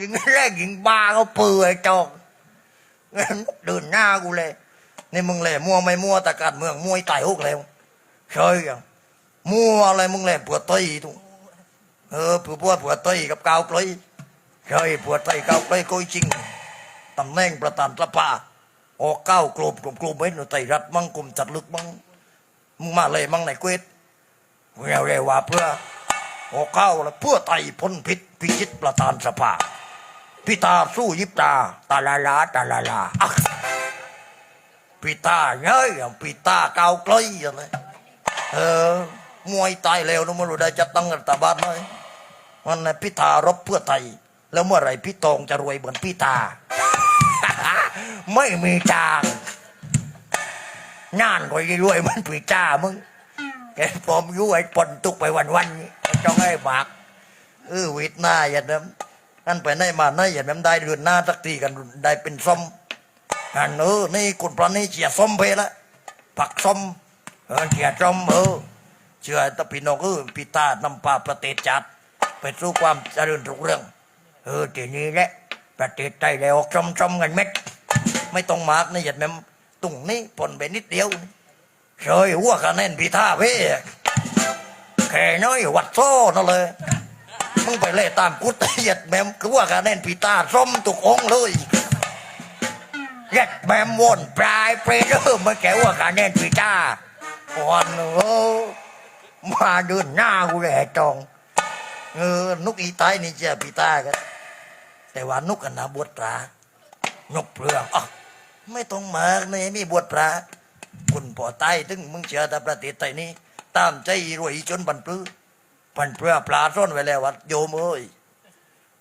ยิงแรกยิงบ้าเขาเปื่อยจองเดินหน้ากูเลยนี่มึงแหล่มัวไม่มัวแต่การเมืองมวยไต่ฮุกแล้วใช่ยังมัวอะไรมึงแหล่ปวดตีทุกเออผัวปวดปวดตีกับกาวกลอยใช่ปวดตีกาวกลอยก็จริงตำแหน่งประธานสภาออกเก้ากลุ่มกลุ่มกลุ่มเว้นไต่รัฐมั่งกลุ่มจัดลึกมั่งมึงมาเลยมั่งไหนเกวดเร็วเร็วว่าเพื่อออกเข้าแล้วเพื่อไต่พ้นพิษพิชิตประธานสภา พิตาสู้ยิบตา ตาลาลาตาลาลาอะพิตาเงยพิตาเกาวกล้อยอะไรเออมวยตายแล้วนะไม่รู้ได้จะตั้งรัฐบาลไหมมันนะพิธารบเพื่อไทย แล้วเมื่อไรพี่ตองจะรวยเหมือนพิธาไม่มีจางงานก็ยังรวยมันพิธามึงแกปลอมยุ้ยปนตุกไปวันวันๆนี้จ้องให้บากเออวิทย์หน้าอย่างนั้น นั่นไปไหนมาไหนอย่างนั้นได้เรือนหน้าสักทีกันได้เป็นส้มอันเออนี่คุณพระนี่เชียร์ส้มเพละผักส้มเออเชียร์ส้มเออเชื่อตะพี่น้องเออพิตานำพาประเทศจัดไปสู่ความเจริญรุ่งเรื่อง เออทีนี้แหละประเทศไทยได้ออกส้มกันเม็ดไม่ต้องมากนะอย่างนั้นตรงนี้ปนไปนิดเดียวเคยหัวคะแนนพิธาเพ่แค่น้อยวัดโซ่นั่นเลย มึงไปเล่ตามกุฏเหยียดแมมคือว่าคะแนนพิธาส้มตุกองเลยเหยียดแมมวนปลายเปรตเออมันแกว่าคะแนนพิธาวันเออมาเดินหน้ากูเลยไอ้จองเออนุกอีไตนี่เจ้าพิธากันแต่ว่านุกกันนะบวชพระนกเปลืองอะไม่ต้องมาในนี่บวชพระคุณพ่อตายถึงมึงเชื่อแต่ประเทศไทยนี้ตามใจรวยจนบันปลื้อ บันเปลือปลาซ่อนไว้แล้ววัดโยมเอ้ย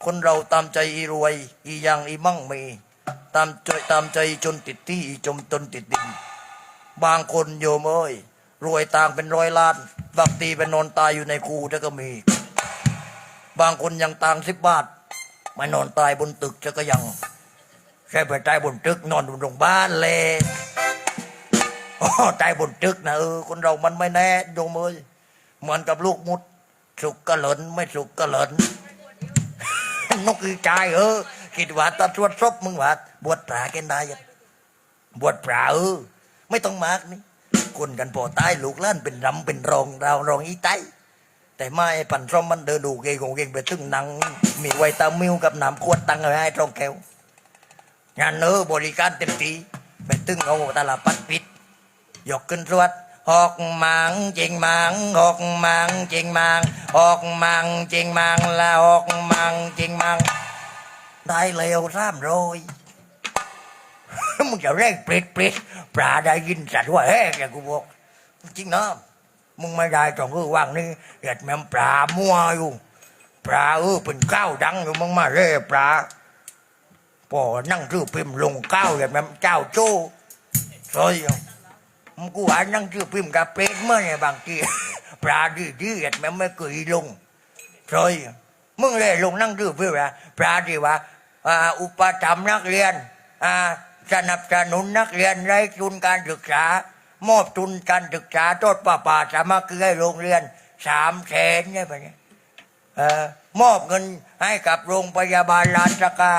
คนเราตามใจอีรวย อียังอีมั่งมี ตามใจตามใจจนติดที่จมจนติดดิน บางคนโยมเอ้ยรวยต่างเป็นร้อยล้านบางทีเป็นนอนตายอยู่ในคูจะก็มี บางคนยังต่างสิบบาทมานอนตายบนตึกจะก็ยังใช่ไปตายบนตึกนอนบนโรงพยาบาลเลยอ๋อตายบนตึกนะเออคนเรามันไม่แน่โยมเอ้ยเหมือนกับลูกมุด สุกก็หล่นไม่สุกก็หล่นนกอีกายเออคิดว่าตาสวดศพมึงว่าบวชพระกันได้ยังบวชพระเออไม่ต้องมากนี่คนกันพอตายลูกล้านเป็นรำเป็นรองเรารองอีไตแต่ไม่ปันซ้อมมันเดินดูเกงของเกงไปตึ้งนัง มีไวตามิวกับน้ำขวดตังเอาให้ตรงแก้วงานเออบริการเต็มทีไปตึ้งเอาตลาดปัดปิดยกขึ้นสวด อกมังจิงมังหอกมังจิงมังหอกมังจิงมังละหอกมังจิงมังได้เร็วสามร้อยมึงจะเร่งปริดปริดปลาได้ยินสัตว์ว่าแฮ่แกกูบอกจริงนะมึงไม่ได้ตรงคือว่างนี่เห็ดแม่มปลามัวอยู่ปลาเออเป็นข้าวดังอยู่มึงมาเร่ปลาพอนั่งชื่อพิมพ์ลงข้าวเห็ดแม่มเจ้าโจ้ซอย มึงกูว่านนั่งชื่อพิมพ์กับเป็ดเมื่อไงบางทีปลาดีดีเห็ดแม่ไม่เคยลงใช่มึงเลยลงนั่งชื่อพิมพ์อะปลาดีว่าอุปถัมภ์นักเรียนสนับสนุนนักเรียนไร้ทุนการศึกษามอบทุนการศึกษาโทษป่าป่าสามัคคีให้โรงเรียนสามแสนเนี่ยไปเนี่ยมอบเงินให้กับโรงพยาบาลลานสกา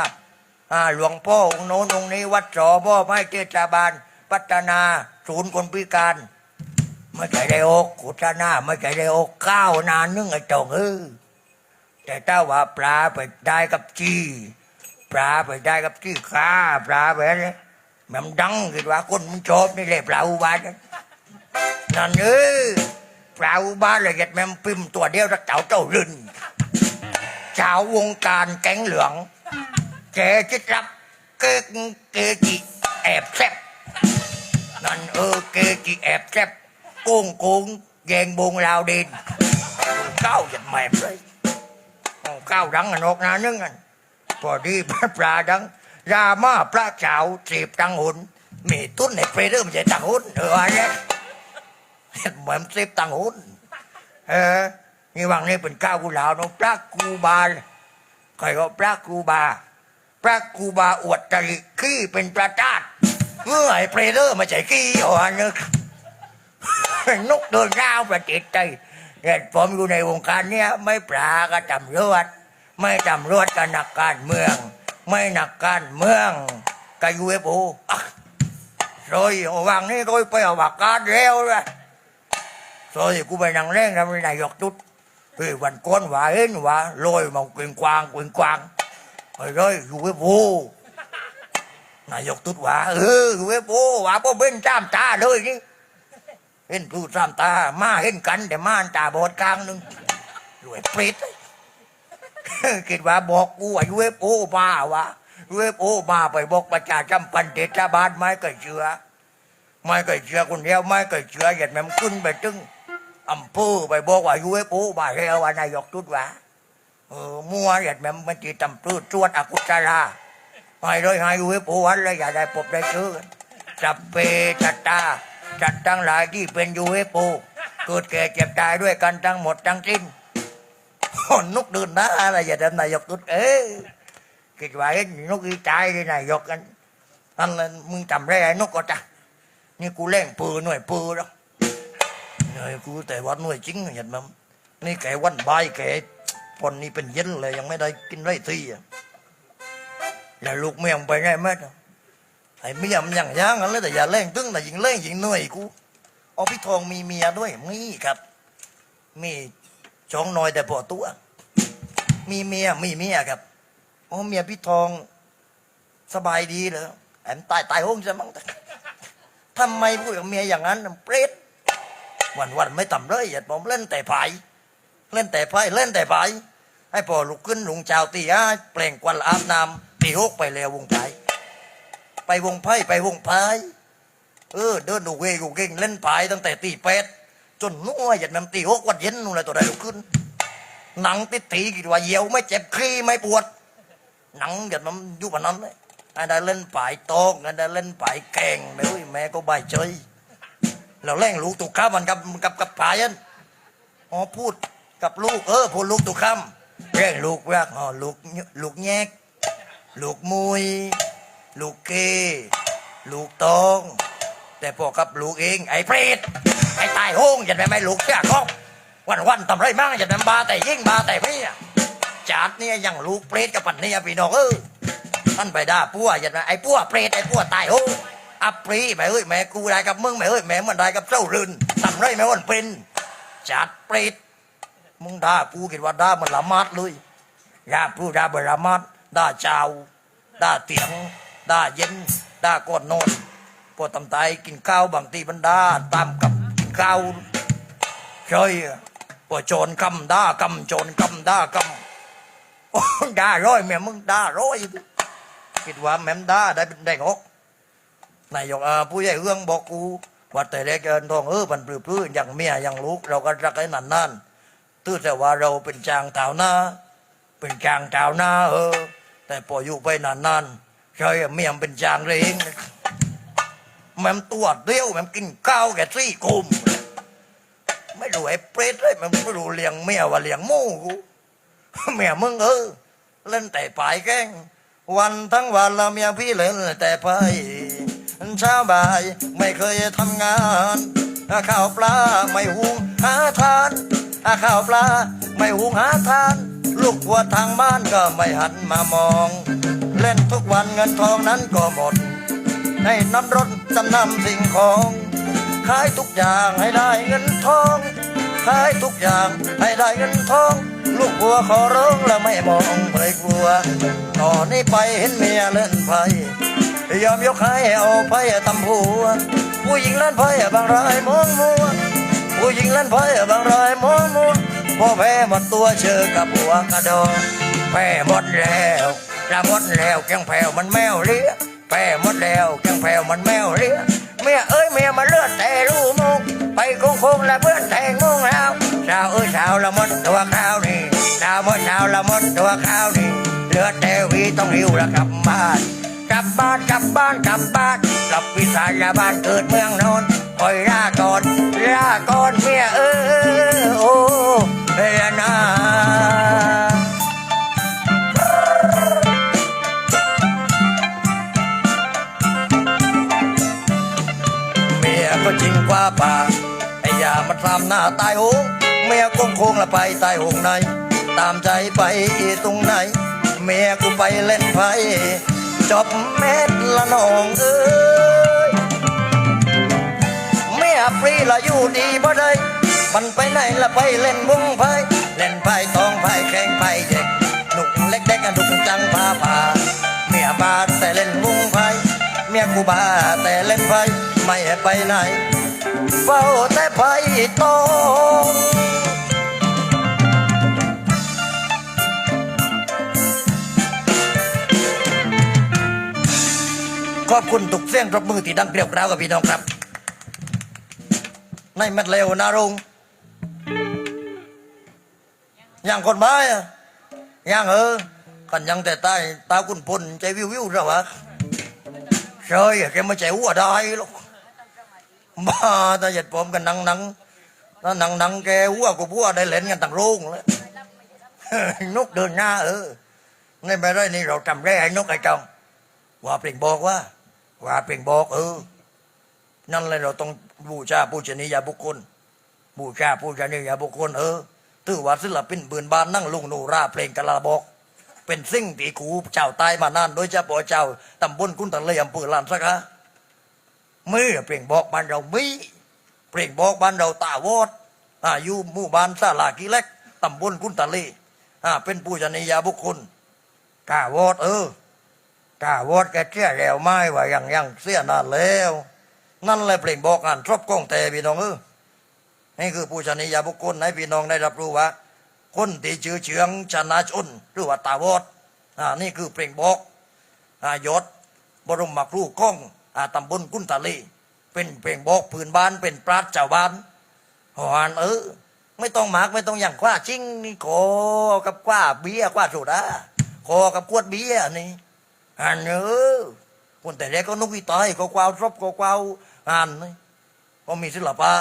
หลวงพ่อองค์โน้นองค์นี้วัดสอพ่อไม่เทศบาลพัฒนา ศูนย์คนพิการ ไม่ใช่ได้อกกุศนาไม่ใช่ได้อกข้าวนานนึงไอ้จองเออแต่ถ้าว่าปลาไปได้กับจีปลาไปได้กับจีข้าปลาไปเนี่ยมันดังคิดว่าคนมันชอบนี่แหละปลาอุบาทนั่นเออปลาอุบาทเลยเก็ดแม่มพิมพ์ตัวเดียวจะเจ้าเจ้าลืนชาววงการแก๊งเหลืองแกจะรับเกเกจิแอบแซบ นั่นเออเกจิแอบแซบโกงโกงแยงบงลาวดินเก้าจัดแหมบเลยเอาเก้าดังอนกนานึงอันพอดีพระปลาดังรามาพระเจ้าสีบตังหุนมีตุ้นในเฟรเดอร์ไม่ใช่ตังหุนเอออะไรเหมือนสีบตังหุนเออนี่วังนี้เป็นข้าวกุหลาบน้องพระกูบาลใครก็พระครูบา พระครูบาอวดจริขี้เป็นประจาต เมื่อไอ้เพลเดอร์มาใส่กี้หัวนึกนกเดินก้าวประจิดใจเห็นผมอยู่ในวงการเนี้ยไม่ปลาก็ตำรวจไม่ตำรวจก็นักการเมือง ไม่นักการเมืองก็ยูเอฟโอโดยวังนี่โดยไปเอาบักการเร็วเลยโดยกูไปนั่งเล่นทำนายยกจุดพี่วันก้นหว่าเห็นว่าลอยมองกวงกวางกวงกวางไปเลยยูเอฟโอ นายกตุ๊ดว่าเออยูเอฟโอว่าพ่อเป็นจามตาเลยนี่เห็นพูดจามตา มาเห็นกัน แต่มาตาบอดกลางหนึ่งรวยปรตคิดว่าบอกกูว่ายูเอฟโอมาว่ายูเอฟโอมาไปบอกประชาชนปันเทศบาลไม่เคยเชื่อไม่เคยเชื่อคนเดียวไม่เคยเชื่อเหยียดแม่มขึ้นไปถึงอำเภอไปบอกว่ายูเอฟโอมาแล้วว่านายกตุ๊ดว่าเออมัวเหยียดแม่มมันจีตำปื้อตรวจอกุศลา ให้เลยให้ยูเอฟโอวันเลยอย่าได้พบได้เจอจับเปจัตตาจัดทั้งหลายที่เป็นยูเอฟโอเกิดแก่เจ็บตายด้วยกันทั้งหมดทั้งสิ้นคนนกเดินหน้อะไรอย่าเดินนายกตุ๊ดเอ้คิดว่าเห็นกอีตายเลยนายกกันนั่นแหละมึงจำได้ไอ้นกก็จ้ะนี่กูเล่งปืนหน่วยปืนแล้วหน่วยกูแต่ว่าหน่วยจริงเห็นมั้ยนี่แกวันบายแกพอนนี่เป็นเย็นเลยยังไม่ได้กินไรที่อะ là lục miệng ไปไงแม่ไอ้เมียมันอย่างย่างนั้นเลยแต่อย่าเล่งตึ้งแต่ยิงเล่งยิงเหนื่อยกูเอาพี่ทองมีเมียด้วยมีครับ มีสองน้อยแต่พอตัวมีเมียมีเมียครับโอ้เมียพี่ทองสบายดีเหรอแอมตายตายห้องจะมั้งทำไมพูดกับเมียอย่างนั้นเปรตวันวันไม่ต่ำเลยอย่าผมเล่นแต่ไผ่เล่นแต่ไพ่เล่นแต่ไผ่ให้พอลุกขึ้นลุงเจ้าตีอ้าแปลงกวันอาบน้ำ ตีหกไปแล้ววงไผ่ไปวงไพ่ไปวงไพ่เออเดินดูเวกูเก่งเล่นไพ่ตั้งแต่ตีแปดจนนัวหยัดแม่มตีหกวันเย็นนู่นเลยตัวใดลุกขึ้น หนังติดตีกี่ว่าเหี่ยวไม่เจ็บคลี่ไม่ปวด หนังหยัดมันอยู่แบนั้นเลยไอ้ได้เล่นป่ายโตกไอ้ได้เล่นป่ายแกงเลยแม่ก็บายเฉยเราแล่งลูกตุกข้ามันกับกับกับป่ายันอ๋อพูดกับลูกเออพูดลูกตุกคำแล่งลูกแวกอ๋อลูกลูกแยก ลูกมุย ลูกเกลูกตองแต่พอกับลูกเองไอ้เปรตไอ้ตายโห้งอย่าไปไม่ลูกเชื่อคอกวันวันทำไรมั่งอย่าทำบาแต่ยิ่งบาแต่พี่จัดเนี่ยยังลูกเปรตกับปันเนี่ยพี่น้องเออท่านไปด่าปัวอย่าไปไอ้ปัวเปรตไอ้ปัวตายโห้งอัปรีแม่เอ้ยแม่กูได้กับมึงแม่เอ้ยแม่มันได้กับเจ้ารื่นทำไรแม่วันเป็นจัดเปรตมึงด่ากูคิดว่าด่ามันละมัดเลยอย่าพูดด่าบละมัดด่าเจ้า ด่าเตียงด่าเย็นด่ากอนนอนพอตำไตกินข้าวบางทีมันด่าตามกับกินข้าวเคยพอโจรคำด่ากำโจรคำด่ากำด่าร้อยแม่มึงด่าร้อยคิดว่าแม่มด่าได้เป็นแดงอกนายกผู้ใหญ่เอื้องบอกกูว่าแต่เล็กเกินทองเออมันปลื้อๆอย่างเมียอย่างลูกเราก็รักให้นานๆตื้อแต่ว่าเราเป็นจางเท้าหน้าเป็นจางเท้าหน้าเออ แต่พออยู่ไปนานๆใช่เมียมเป็นจางเรงแม่มตัวเดียวแม่มกินข้าวแค่สี่กุมไม่รู้ไอ้เปรตเลยแม่มไม่รู้เลี้ยงเมียว่าเลี้ยงหมูกูเมียมึงเออเล่นแต่ปลายแกงวันทั้งวันเราเมียพี่เล่นแต่ไพ่เช้าบ่ายไม่เคยทำงานข้าวปลาไม่หุงหาทานข้าวปลาไม่หุงหาทาน ลูกวัวทางบ้านก็ไม่หันมามอง เล่นทุกวันเงินทองนั้นก็หมด ให้น้ำรถจำนำสิ่งของ ขายทุกอย่างให้ได้เงินทอง ขายทุกอย่างให้ได้เงินทอง ลูกวัวขอร้องแล้วไม่มองเลยกลัว ต่อนนี้ไปเห็นเมียเล่นไพ่ยอมยกให้เอาไพ่ตำหัว ผู้หญิงเล่นไพ่บางรายมองมัวผู้หญิงเล่นไพ่บางรายมองมัว พอแพ้หมดตัวเจอกับหัวกระดอแพ้หมดแล้วกระหมดแล้วแกงแผ่วมันแมวเลี้ยแพ้หมดแล้วแกงแผ่วมันแมวเลี้ยเมียเอ้ยเมียมาเลือดแต่รู้มุกไปคงคงละเพื่อนแต่งงงแล้วสาวเอ้ยสาวละหมดตัวข้าวนี่สาวหมดสาวละหมดตัวข้าวนี่เลือดแต่วีต้องหิวละกลับบ้านกลับบ้านกลับบ้านกลับบ้านกลับวิสายบ้านเกิดเมืองนนท์คอยลาก่อนลาก่อนเมียเออโอ้ย นาเมียก็จริงกว่าป่าไอ้ยามันทำหน้าตายโหงเมียคงคงละไปตายโหงในตามใจไปตรงไหน เมียกูไปเล่นไพ่จบเม็ดละน้องเอ้ยเมียฟรีละอยู่ดีบ่ได้ มันไปไหนละไปเล่นวงไพ่เล่นไพ่ตองไพ่แข่งไพ่เด็กหนุ่มเล็กเด็กกันดุกจังพาพาเมียบาแต่เล่นวงไพ่เมียกูบาแต่เล่นไพ่ไม่ไปไหนเฝ้าแต่ไพ่ตองขอบคุณทุกเสียงรบมือที่ดังเกลียวกราวกับพี่น้องครับ ในมัดเลวนารง ยังคนบ้าอะยังเออกันยังแต่ใต้ตาคุณพลใจวิววิวๆเราวะเชยแกไม่ใจหัวได้หรอกบ้าต่หยัดผมกันนังนังถ้านังนังแกหัวกูพัวได้เล่นกันต่างโรงเลยนกเดินหน้าเออในไปได้นี่เราจำได้ไอ้นกไอ้จองว่าเปล่งบอกว่า ว่าเปล่งบอกเออ นั่นเลยเราต้องบูชาผู้ชนียบุคคลบูชาผู้ชนียบุคคลเออ ถือว่าศิลปินเบือนบานนั่งลุงโนราเพลงกะลาบอก เป็นสิ่งที่ขูเจ้าตายมานานโดยเฉพาะเจ้าตำบลกุนตะเลยอำเภอลานสักฮะมือเปล่งบอกบ้านเรามีเปล่งบอกบ้านเราตาวอดอายู่หมู่บ้านซาลากีเล็กตำบลกุนตะเลอ่าเป็นผู้ชนียบุคคลกาวอดเออกาวอดแกเชื่แล้วไม่ว่ายังยังเสียนานแล้ว นั่นแหละเปล่งบอกอ่านครบกองแต่พี่น้องเออ นี่คือผู้ชนียบุคคลให้พี่น้องได้รับรู้ว่า คนที่ชื่อเชืองชนะชนหรือว่าตาวอดอ่านี่คือเปล่งบอกอ่ายศบรมมาครูก้องอ่าตำบลกุนตะลีเป็นเปล่งบอกพื้นบ้านเป็นปราชญ์เจ้าบ้านหอนเออไม่ต้องหมากไม่ต้องอย่างกว่าจริงนี่ขอกับกว่าเบียร์กว่าโซดาขอกับขวดเบียนี่อันเออคนแต่แรกก็นุกวิตายก็กวาวรบก็กวาวอ่านนี่ก็มีศิลปะ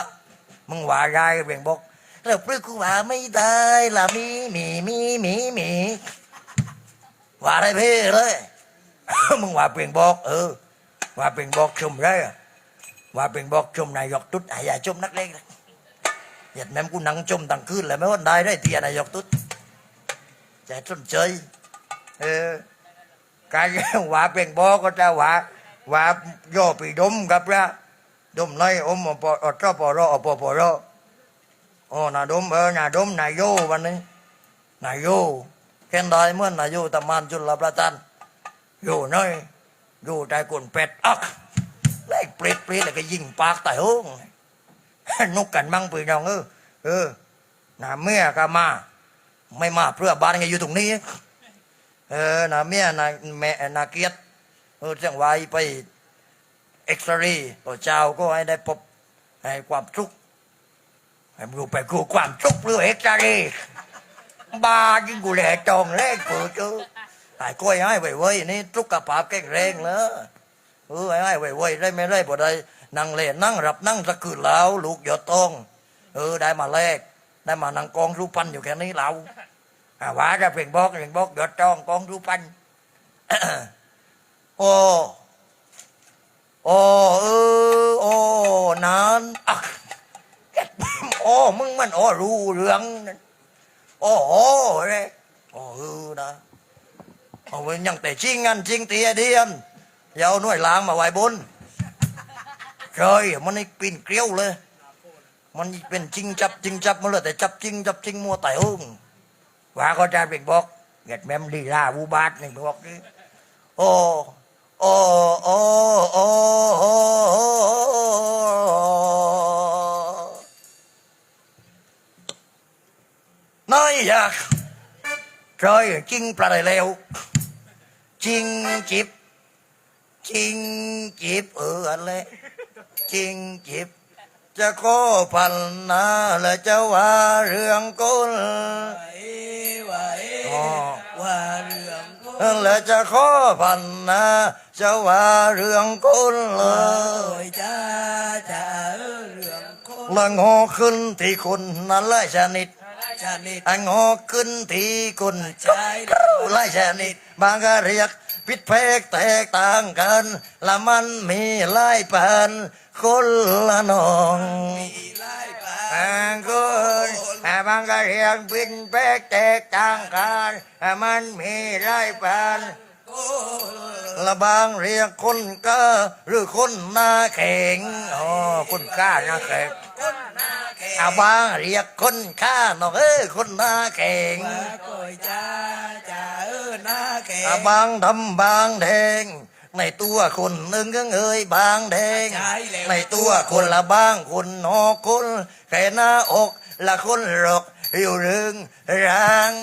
มึงว่าได้เบ่งบอกแล้วพฤกษ์ว่าไม่ได้ละมีมีมีมีมีว่าได้เพ่เลย มึงว่าเปล่งบอกเออว่าเปล่งบอกชมได้อะว่าเปล่งบอกชมนายกตุ๊ดอะอย่าชมนักเลงนะอย่าแม่มกูนั่งชมตั้งคืนเลยไม่ว่าได้ได้เตียนายกตุ๊ดใจสนใจเออการว่าเป็นบอกก็จะว่าว่าย่อปีดมกับละ ดมน้อยอมอปออตปอรออปอปอรอโอ้นาดมเออนาดมนายโยวันนี้นายโยเห็นได้เมื่อนายโยตะมานจุลประทานโยน้อยโยใจกวนเป็ดอักไล่เปรตเปรตแล้วก็ยิงปากตายโหงนกกันมั่งปีน้องเออเออนาเมื่อก็มา ไม่มาเพื่อบ้านไงอยู่ตรงนี้ เออนาเมียนาแม่นาเกียรติเออจังไว้ไป เอ็กซเรย์ตัวเจ้าก็ให้ได้พบให้ความทุกข์ให้มึงไปกูความทุกข์เรื่อเอ็กซเรย์บ้ายิ่งกูแหล่จองแรกเปิดเจอไอ้ก้อยให้ไว้ไว้นี่ทุกข์กระปาพแข็งแรงเลยเออให้ไว้ไว้ได้ไม่ได้บ่ได้นั่งเล่นนั่งรับนั่งสะกืนแล้วลูกหยดตองเออได้มาแลกได้มานั่งกองรูปันอยู่แค่นี้เรา à, hóa ra phiền bót phiền bót gọt tròn con rú phanh ô ô ư ô nán à, ô mưng mình ô ru rương ô ô đấy ô ư đó ô với อ๋อเอออ๋อนานอ๋อมึงมันอ๋อรู้เรื่องอ๋อเลยอ๋อเออนะเอาไว้ยังแต่จริงงันจริงเตียเดียมยาวน่วยล้างมาไว้บนเคยมันไอปิ่นเกลียวเลย มันเป็นจริงจับจริงจับมาเลยแต่จับจริงจับจริงมัวแต่อุ้งว่าก็จะเป็นบอกเงียดแมมลีลาบูบาทหนึ่งบอกนี่โอ้ โอ้โอ้โอ้โอ้น้อยอยากรอยจริงปลาไหลเลวจริงจิบจริงจิบเอออะไรจริงจิบจะขอพันนาและจะว่าเรื่องกุล และจะขอพันนาจะว่าเรื่องกุลเลเอ้ยยจ้าจ้าเออเรื่องคนละงอขึ้นที่คุณนั่นไล่ชนิดชานิดอังงอขึ้นที่คุณใช่ไล่ชนิดบางก็เรียกพิษเพกแตกต่างกันละมันมีไล่ปันคนละนองมีไล่ปาอ่า ก็อ่าบางก็เรียงบินแปลกแตกต่างกันอ่ามันมีหลายพันโอ้ละบางเรียกคนก้าหรือคนหน้าแข็งอ๋อคนก้าหน้าแข็งคนหน้าแข็งอาบางเรียกคนข้าน้องเอ้ยคนหน้าแข็งว่าก้อยจ้าจ้าเออหน้าแข็งอาบางทำบางแดง ในตัวคนหนึ่งก็เงยบางแดง ใช่แล้วในตัวคนละบางคนนอกคนแค่หน้าอกละคนหรอกอยู่เรื่องรัง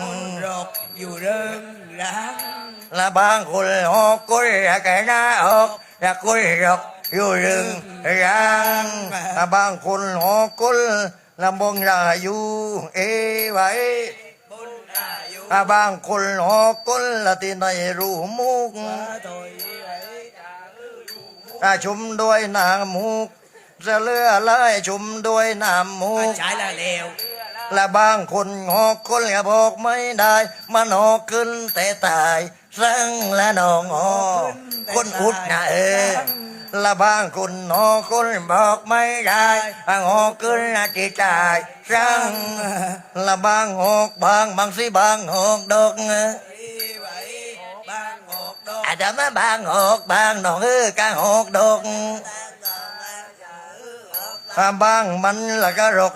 คนรกอยู่เริงรังละบางคนหอกคนละแค่หน้าอกละคนหรอกอยู่เรื่องรังละบางคนหอกคนละมองลาอยู่เอไว้ บนอาบางคนหอกคนละที่ในรูมุกอาชุมด้วยน้ำมุกจะเลือไล่ชุมด้วยน้ำมุกใช้ละเลวและบางคนหอกคนก็บอกไม่ได้ มันหอกขึ้นแต่ตาย สังและนองหอคนอุดนะเออ ละบางคนหอกคนบอกไม่ได้หอกขึ้นนะจิตตายสั่งละบางหอกบางบางสิบางหอกดอกไว้างหอกดอกอาจจะมาบางหอกบางหนองเออกางหอกดอกอ่าบางมันละก็รก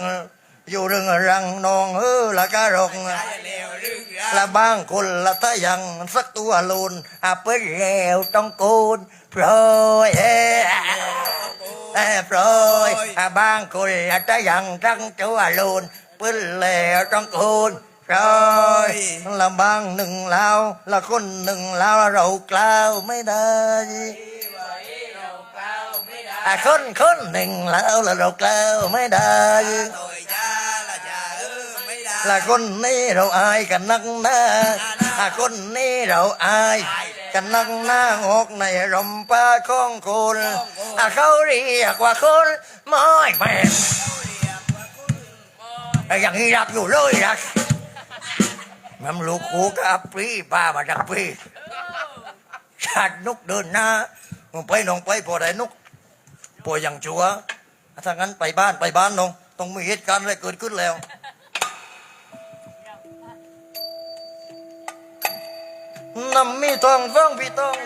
อยู่เรื่องรังนองเออละก็รกละเลวเรื่องรังละบางคนละตะยังสักตัวลูนอาเปิ้ลแล้วต้องกูน โปรยเอ้เอ้โปรยอาบางคนละตะยังทั้งตัวลูนปิ้ลแล้วต้องกูนโปรยละบางหนึ่งแล้วละคนหนึ่งแล้วเรากล่าวไม่ได้คนคนหนึ่งแล้วละเรากล่าวไม่ได้ละคนนี้เราอายกันนักหนาอะคนนี้เราอาย กันนักหน้าหอกในรมป้าของคนอะเขาเรียกว่าคนม้อยแม่ไอ้อย่างนี้รักอยู่เลยรักมันลูกคูกับปรีป้ามาจากปรีชาตินุกเดินหน้ามึงไปน้องไปพอได้นุกป่วยอย่างชัวร์ถ้างั้นไปบ้านไปบ้านน้องต้องมีเหตุการณ์อะไรเกิดขึ้นแล้ว นำมีทองฟ้องพี่ต้อง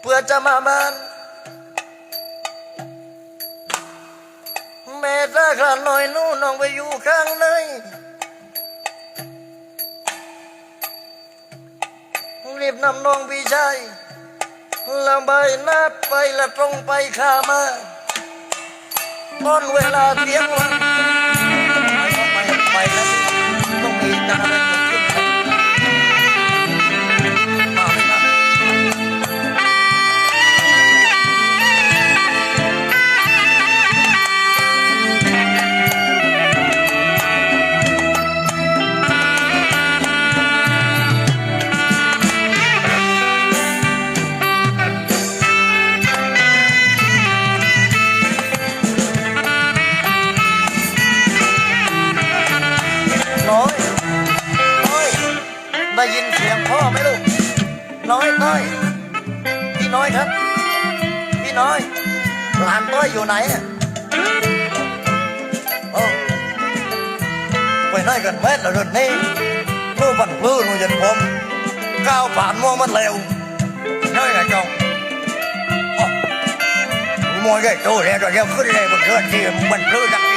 เพื่อจะมาบ้านแม่ถ้าขลาดหน่อยนู่นน้องไปอยู่ข้างในรีบนำน้องพี่ชายละใบหน้าไปละตรงไปข้ามาตอนเวลาเที่ยงวันไปไปไปแล้วต้องมีกา น้อยน้อยพี่น้อยครับ พี่น้อย หลานต้อยอยู่ไหนอะโอ้ไปไหนกันแม่ละเรื่องนี้นู่บันพื้นนู่นยันผมก้าวผ่านมองมันเร็วน้อยนะจงโอ้มวยได้โตแล้วเดี๋ยวขึ้นเลยบนเรือที่มันพื้นน